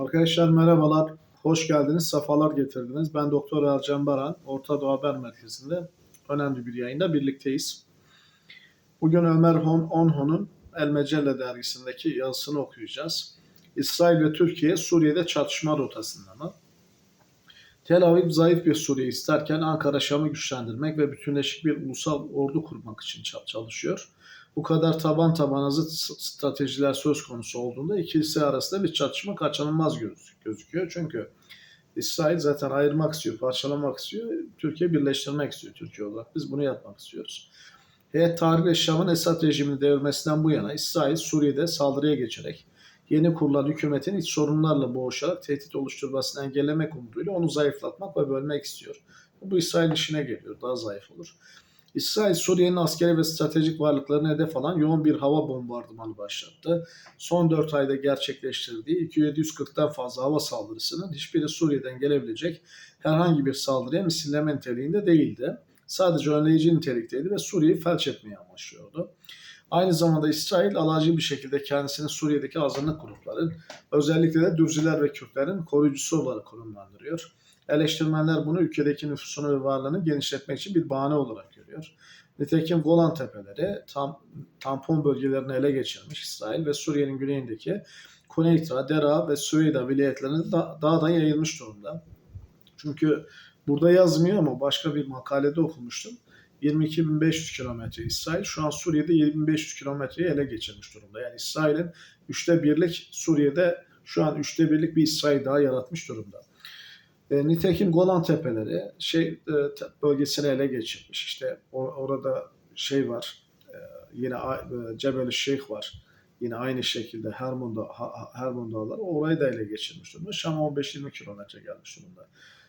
Arkadaşlar merhabalar, hoş geldiniz, sefalar getirdiniz. Ben Doktor Ercan Baran, Orta Doğu Haber Merkezi'nde önemli bir yayında birlikteyiz. Bugün Ömer Hon Onho'nun El Mecelle dergisindeki yazısını okuyacağız. İsrail ve Türkiye Suriye'de çatışma rotasında mı? Tel Aviv zayıf bir Suriye isterken Ankara Şam'ı güçlendirmek ve bütünleşik bir ulusal ordu kurmak için çalışıyor. Bu kadar taban tabana zıt stratejiler söz konusu olduğunda ikilisi arasında bir çatışma kaçınılmaz gözüküyor. Çünkü İsrail zaten ayırmak istiyor, parçalamak istiyor. Türkiye birleştirmek istiyor Türkiye olarak. Biz bunu yapmak istiyoruz. Heyet Tahrir ve Şam'ın Esad rejimini devirmesinden bu yana İsrail Suriye'de saldırıya geçerek yeni kurulan hükümetin iç sorunlarla boğuşarak tehdit oluşturmasını engellemek umuduyla onu zayıflatmak ve bölmek istiyor. Bu İsrail işine geliyor, daha zayıf olur. İsrail Suriye'nin askeri ve stratejik varlıklarını hedef alan yoğun bir hava bombardımanı başlattı. Son 4 ayda gerçekleştirdiği 2740'tan fazla hava saldırısının hiçbiri Suriye'den gelebilecek herhangi bir saldırıya misilleme niteliğinde değildi. Sadece önleyici nitelikteydi ve Suriye'yi felç etmeye amaçlıyordu. Aynı zamanda İsrail alacı bir şekilde kendisini Suriye'deki azınlık grupların özellikle de Dürziler ve Kürtlerin koruyucusu olarak konumlandırıyor. Eleştirmenler bunu ülkedeki nüfusunu ve varlığını genişletmek için bir bahane olarak görüyor. Nitekim Golan Tepeleri tam, tampon bölgelerini ele geçirmiş İsrail ve Suriye'nin güneyindeki Kuneytra, Dera ve Süveyda vilayetlerine da, daha da yayılmış durumda. Çünkü burada yazmıyor ama başka bir makalede okumuştum. 22.500 kilometre İsrail şu an Suriye'de 7.500 kilometreyi ele geçirmiş durumda. Yani İsrail'in üçte birlik Suriye'de şu an üçte birlik bir İsrail daha yaratmış durumda. E, nitekim Golan Tepeleri şey e, bölgesini ele geçirmiş. İşte or, orada şey var. E, yine e, Cebel Şeyh var. Yine aynı şekilde Hermon, Hermon Dağları orayı da ele geçirmiş durumda. Şam 15-20 kilometre gelmiş durumda.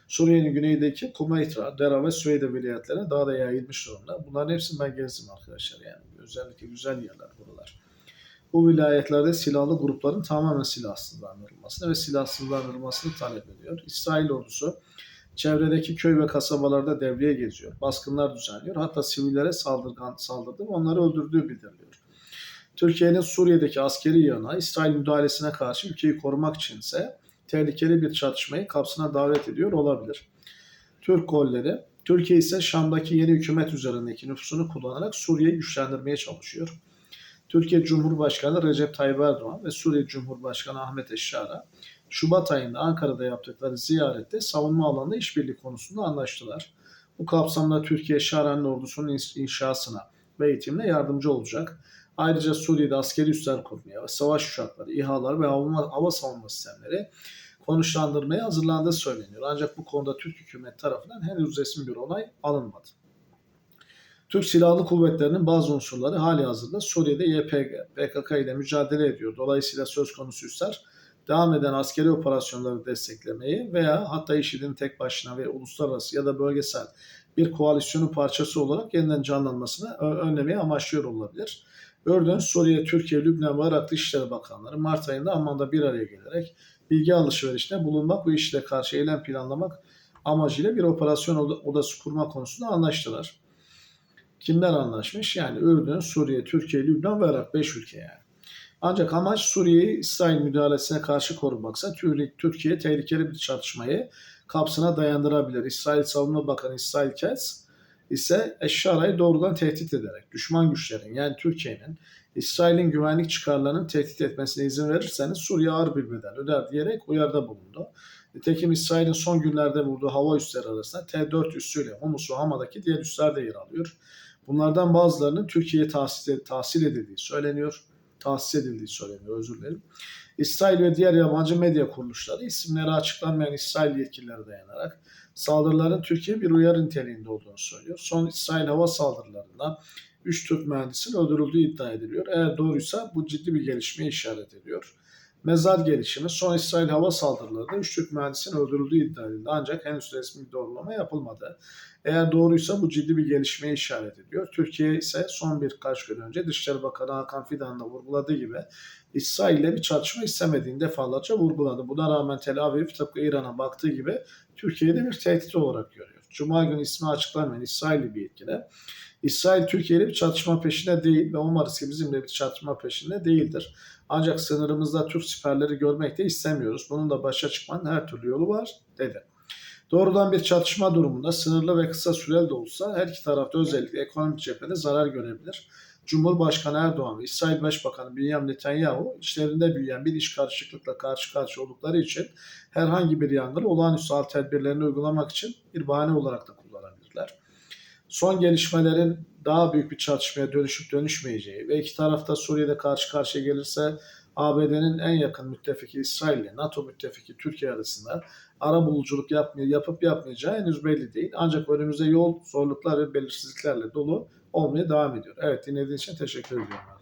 Suriye'nin güneyindeki Kumeytra, Dera ve Süveyde vilayetlerine daha da yayılmış durumda. Bunların hepsini ben gezdim arkadaşlar yani. Özellikle güzel yerler buralar. Bu vilayetlerde silahlı grupların tamamen silahsızlandırılmasını ve silahsızlandırılmasını talep ediyor. İsrail ordusu çevredeki köy ve kasabalarda devreye geziyor. Baskınlar düzenliyor. Hatta sivillere saldırgan, saldırdı ve onları öldürdüğü bildiriliyor. Türkiye'nin Suriye'deki askeri yanı İsrail müdahalesine karşı ülkeyi korumak içinse tehlikeli bir çatışmayı kapsına davet ediyor olabilir. Türk golleri, Türkiye ise Şam'daki yeni hükümet üzerindeki nüfusunu kullanarak Suriye'yi güçlendirmeye çalışıyor. Türkiye Cumhurbaşkanı Recep Tayyip Erdoğan ve Suriye Cumhurbaşkanı Ahmet Eşşara Şubat ayında Ankara'da yaptıkları ziyarette savunma alanında işbirliği konusunda anlaştılar. Bu kapsamda Türkiye Şaran'ın ordusunun inşasına ve eğitimine yardımcı olacak. Ayrıca Suriye'de askeri üsler kurmaya savaş uçakları, İHA'lar ve hava, hava savunma sistemleri konuşlandırmaya hazırlandığı söyleniyor. Ancak bu konuda Türk hükümet tarafından henüz resmi bir onay alınmadı. Türk Silahlı Kuvvetleri'nin bazı unsurları hali hazırda Suriye'de YPG, PKK ile mücadele ediyor. Dolayısıyla söz konusu üsler devam eden askeri operasyonları desteklemeyi veya hatta IŞİD'in tek başına ve uluslararası ya da bölgesel bir koalisyonun parçası olarak yeniden canlanmasını önlemeye amaçlıyor olabilir. Örneğin Suriye, Türkiye, Lübnan ve Irak Dışişleri Bakanları Mart ayında Amman'da bir araya gelerek bilgi alışverişine bulunmak ve IŞİD'e karşı eylem planlamak amacıyla bir operasyon odası kurma konusunda anlaştılar. Kimler anlaşmış? Yani Ürdün, Suriye, Türkiye, Lübnan ve Irak 5 ülke yani. Ancak amaç Suriye'yi İsrail müdahalesine karşı korumaksa Türkiye tehlikeli bir çatışmayı kapsına dayandırabilir. İsrail Savunma Bakanı İsrail Katz ise Eşşara'yı doğrudan tehdit ederek düşman güçlerin yani Türkiye'nin İsrail'in güvenlik çıkarlarını tehdit etmesine izin verirseniz Suriye ağır bir bedel öder diyerek uyarıda bulundu. Nitekim İsrail'in son günlerde vurduğu hava üsleri arasında T-4 üssüyle Humus ve Hama'daki diğer üsler de yer alıyor. Bunlardan bazılarının Türkiye'ye tahsil, tahsil edildiği söyleniyor. Tahsis edildiği söyleniyor özür dilerim. İsrail ve diğer yabancı medya kuruluşları isimleri açıklanmayan İsrail yetkilileri dayanarak saldırıların Türkiye bir uyarı niteliğinde olduğunu söylüyor. Son İsrail hava saldırılarında 3 Türk mühendisin öldürüldüğü iddia ediliyor. Eğer doğruysa bu ciddi bir gelişmeye işaret ediyor. Mezar gelişimi son İsrail hava saldırılarında 3 Türk mühendisin öldürüldüğü iddia edildi. Ancak henüz resmi doğrulama yapılmadı. Eğer doğruysa bu ciddi bir gelişmeye işaret ediyor. Türkiye ise son birkaç gün önce Dışişleri Bakanı Hakan Fidan'ın da vurguladığı gibi İsrail ile bir çatışma istemediğini defalarca vurguladı. Buna rağmen Tel Aviv tıpkı İran'a baktığı gibi Türkiye'de bir tehdit olarak görüyor. Cuma günü ismi açıklanmayan İsrailli bir yetkili. İsrail Türkiye bir çatışma peşinde değil ve umarız ki bizimle bir çatışma peşinde değildir. Ancak sınırımızda Türk siperleri görmek de istemiyoruz. Bunun da başa çıkmanın her türlü yolu var dedi. Doğrudan bir çatışma durumunda sınırlı ve kısa süreli de olsa her iki tarafta özellikle ekonomik cephede zarar görebilir. Cumhurbaşkanı Erdoğan ve İsrail Başbakanı Benjamin Netanyahu içlerinde büyüyen bir iş karışıklıkla karşı karşıya oldukları için herhangi bir yangını olağanüstü hal tedbirlerini uygulamak için bir bahane olarak da kullanabilirler. Son gelişmelerin daha büyük bir çatışmaya dönüşüp dönüşmeyeceği ve iki tarafta Suriye'de karşı karşıya gelirse ABD'nin en yakın müttefiki İsrail ile NATO müttefiki Türkiye arasında ara buluculuk yapmıyor, yapıp yapmayacağı henüz belli değil. Ancak önümüzde yol zorluklar ve belirsizliklerle dolu olmaya devam ediyor. Evet dinlediğiniz için teşekkür ediyorum.